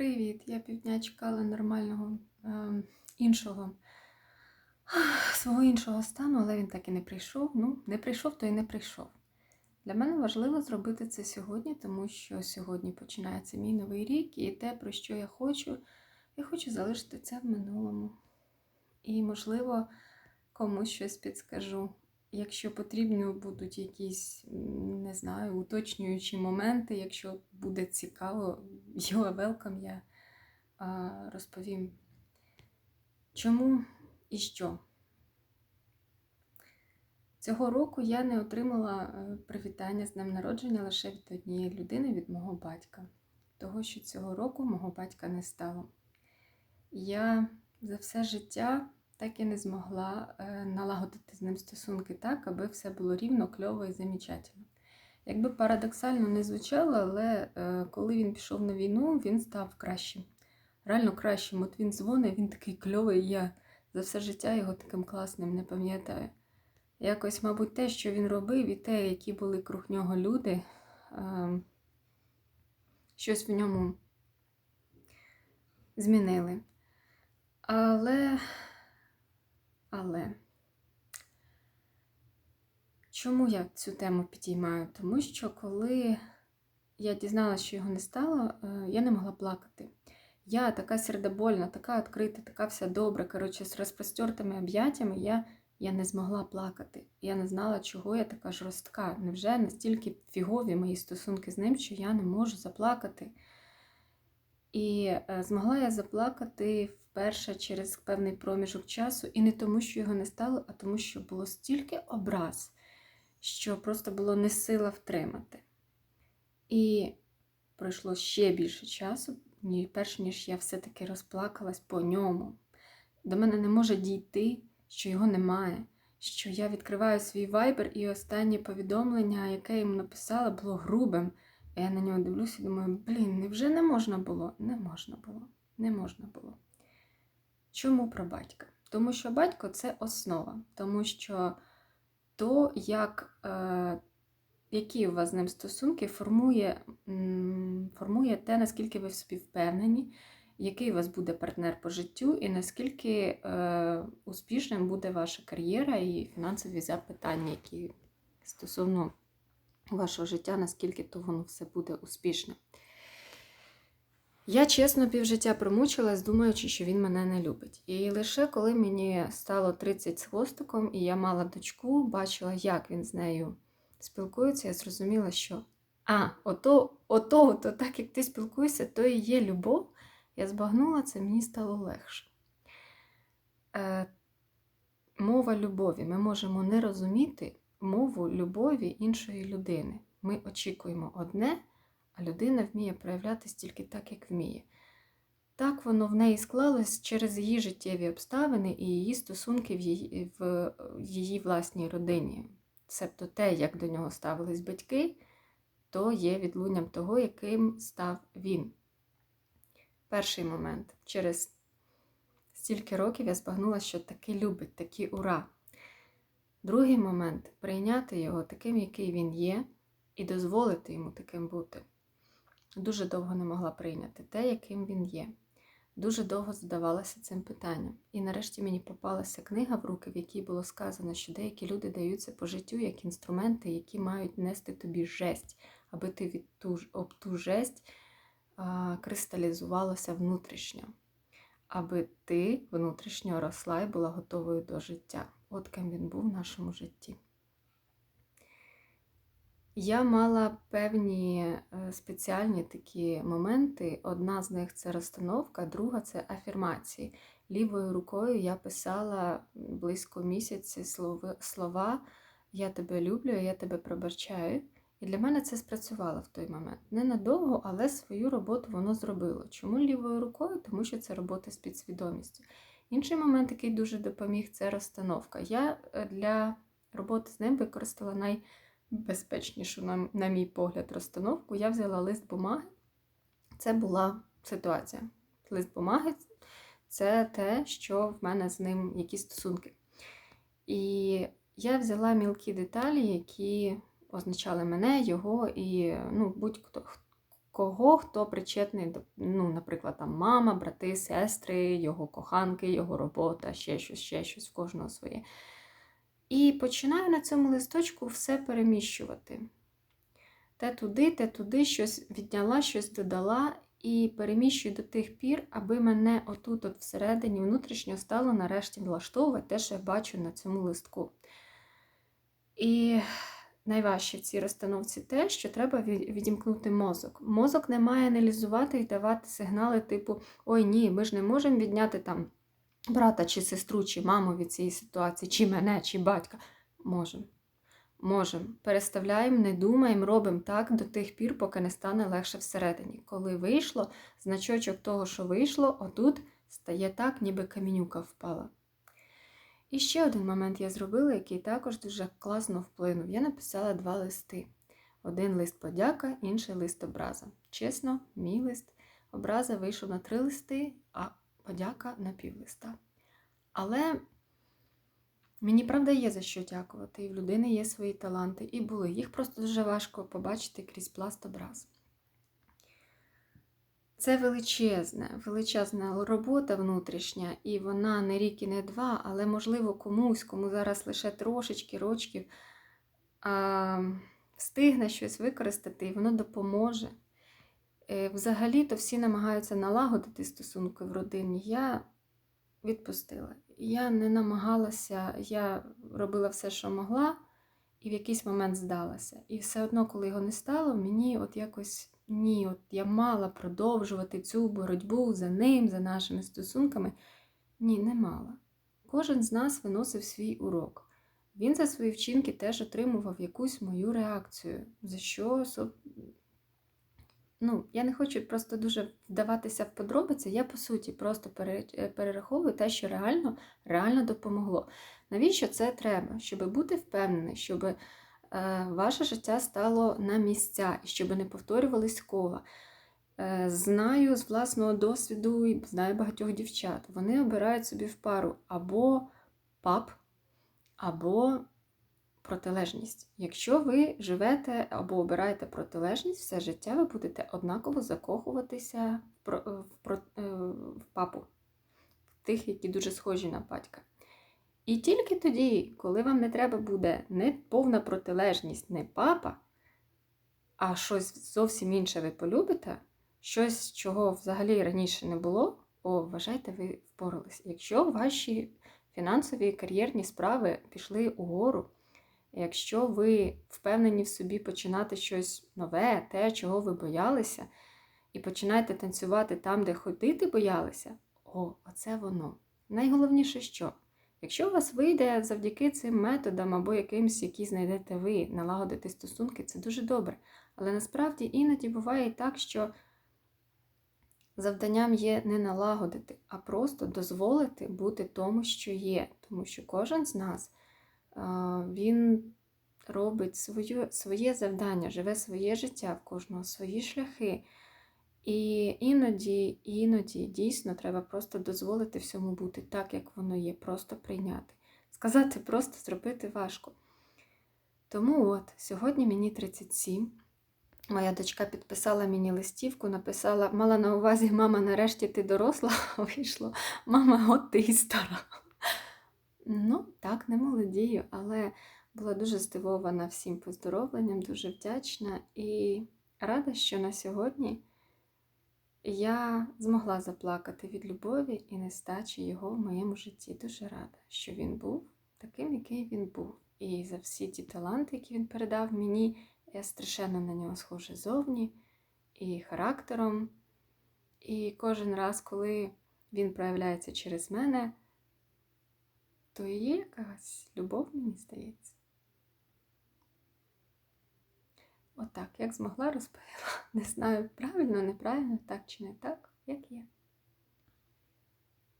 Привіт! Я півдня чекала нормального ем, іншого свого іншого стану, але він так і не прийшов. Ну, не прийшов, то і не прийшов. Для мене важливо зробити це сьогодні, тому що сьогодні починається мій новий рік, і те, про що я хочу, я хочу залишити це в минулому. І, можливо, комусь щось підскажу. Якщо потрібно будуть якісь, не знаю, уточнюючі моменти, якщо буде цікаво, you are welcome, я розповім, чому і що. Цього року я не отримала е, привітання з днем народження лише від однієї людини, від мого батька. Того, що цього року мого батька не стало. Я за все життя так і не змогла е, налагодити з ним стосунки так, аби все було рівно, кльово і замечательно. Якби парадоксально не звучало, але е, коли він пішов на війну, він став кращим. Реально кращим. От він дзвонить, він такий кльовий, я за все життя його таким класним не пам'ятаю. Якось, мабуть, те, що він робив, і те, які були круг нього люди, е, щось в ньому змінили. Але, але, чому я цю тему підіймаю? Тому що коли я дізналася, що його не стало, е, я не могла плакати. Я така сердобольна, така відкрита, така вся добра, коротше, з розпростертими об'яттями, я, я не змогла плакати. Я не знала, чого я така жорстка. Невже настільки фігові мої стосунки з ним, що я не можу заплакати? І е, змогла я заплакати вперше через певний проміжок часу, і не тому, що його не стало, а тому, що було стільки образ, що просто було не сила втримати. І пройшло ще більше часу, перш ніж я все-таки розплакалась по ньому. До мене не може дійти, що його немає. Що я відкриваю свій вайбер, і останнє повідомлення, яке я йому написала, було грубим. Я на нього дивлюся і думаю, блін, невже не можна було? Не можна було. Не можна було. Чому про батька? Тому що батько це основа, тому що то, як, е, які у вас з ним стосунки, формує, м, формує те, наскільки ви в собі впевнені, який у вас буде партнер по життю, і наскільки е, успішним буде ваша кар'єра і фінансові запитання, які стосовно вашого життя, наскільки то воно все буде успішне. Я чесно півжиття промучилась, думаючи, що він мене не любить. І лише коли мені стало 30 з хвостиком, і я мала дочку, бачила, як він з нею спілкується, я зрозуміла, що а, ото, ото, то так як ти спілкуєшся, то і є любов. Я збагнула це, мені стало легше. Е, Мова любові. Ми можемо не розуміти мову любові іншої людини. Ми очікуємо одне, а людина вміє проявлятися тільки так, як вміє. Так воно в неї склалось через її життєві обставини і її стосунки в її, в її власній родині. Себто те, як до нього ставились батьки, то є відлунням того, яким став він. Перший момент. Через стільки років я збагнула, що таки любить, такі ура. Другий момент прийняти його таким, який він є, і дозволити йому таким бути. Дуже довго не могла прийняти те, яким він є. Дуже довго задавалася цим питанням. І нарешті мені попалася книга в руки, в якій було сказано, що деякі люди даються по життю як інструменти, які мають нести тобі жесть, аби ти від ту, об ту жесть а, кристалізувалася внутрішньо, аби ти внутрішньо росла і була готовою до життя. От ким він був в нашому житті. Я мала певні е, спеціальні такі моменти. Одна з них це розстановка, друга це афірмації. Лівою рукою я писала близько місяці слова Я тебе люблю, я тебе пробачаю. І для мене це спрацювало в той момент. Ненадовго, але свою роботу воно зробило. Чому лівою рукою? Тому що це робота з підсвідомістю. Інший момент, який дуже допоміг, це розстановка. Я е, для роботи з ним використала найбезпечнішу, на, мій погляд, розстановку. Я взяла лист бумаги. Це була ситуація. Лист бумаги це те, що в мене з ним які стосунки. І я взяла мілкі деталі, які означали мене, його і ну, будь-хто кого хто причетний ну, наприклад, там мама, брати, сестри, його коханки, його робота, ще щось, ще щось, в кожного своє. І починаю на цьому листочку все переміщувати. Те туди, те туди, щось відняла, щось додала, і переміщую до тих пір, аби мене отут, от всередині, внутрішньо стало нарешті влаштовувати те, що я бачу на цьому листку. І найважче в цій розстановці те, що треба відімкнути мозок. Мозок не має аналізувати і давати сигнали, типу: Ой, ні, ми ж не можемо відняти там брата чи сестру, чи маму від цієї ситуації, чи мене, чи батька. Можемо. Можемо. Переставляємо, не думаємо, робимо так до тих пір, поки не стане легше всередині. Коли вийшло, значочок того, що вийшло, отут стає так, ніби камінюка впала. І ще один момент я зробила, який також дуже класно вплинув. Я написала два листи. Один лист подяка, інший лист образа. Чесно, мій лист образа вийшов на три листи, а подяка на пів листа. Але мені правда є за що дякувати, і в людини є свої таланти, і були. Їх просто дуже важко побачити крізь пласт образ. Це величезна, величезна робота внутрішня, і вона не рік і не два, але, можливо, комусь, кому зараз лише трошечки рочків а, встигне щось використати, і воно допоможе. Е, взагалі-то всі намагаються налагодити стосунки в родині. Я відпустила. Я не намагалася, я робила все, що могла, і в якийсь момент здалася. І все одно, коли його не стало, мені от якось ні, от я мала продовжувати цю боротьбу за ним, за нашими стосунками. Ні, не мала. Кожен з нас виносив свій урок. Він за свої вчинки теж отримував якусь мою реакцію, за що ну, я не хочу просто дуже вдаватися в подробиці, я, по суті, просто е, перераховую те, що реально реально допомогло. Навіщо це треба? Щоб бути впевнений, щоб е, ваше життя стало на місця і щоб не повторювались кола. Е, знаю з власного досвіду і знаю багатьох дівчат. Вони обирають собі в пару або пап, або протилежність. Якщо ви живете або обираєте протилежність, все життя ви будете однаково закохуватися в, е, папу, в тих, які дуже схожі на батька. І тільки тоді, коли вам не треба буде не повна протилежність, не папа, а щось зовсім інше ви полюбите, щось, чого взагалі раніше не було, о, вважайте, ви впорались. Якщо ваші фінансові кар'єрні справи пішли угору, Якщо ви впевнені в собі починати щось нове, те, чого ви боялися, і починаєте танцювати там, де ходити боялися, о, оце воно. Найголовніше, що? Якщо у вас вийде завдяки цим методам або якимсь, які знайдете ви, налагодити стосунки, це дуже добре. Але насправді іноді буває і так, що завданням є не налагодити, а просто дозволити бути тому, що є. Тому що кожен з нас він робить своє, своє завдання, живе своє життя, в кожного свої шляхи. І іноді, іноді дійсно треба просто дозволити всьому бути так, як воно є, просто прийняти. Сказати, просто зробити важко. Тому от, сьогодні мені 37. Моя дочка підписала мені листівку, написала, мала на увазі, мама, нарешті ти доросла, вийшло, мама, от ти і стара. Ну, так, не молодію, але була дуже здивована всім поздоровленням, дуже вдячна і рада, що на сьогодні я змогла заплакати від любові і нестачі його в моєму житті. Дуже рада, що він був таким, який він був. І за всі ті таланти, які він передав мені, я страшенно на нього схожа зовні і характером. І кожен раз, коли він проявляється через мене, то є якась любов, мені здається. Отак, як змогла розповіла. Не знаю, правильно, неправильно, так чи не так, як є.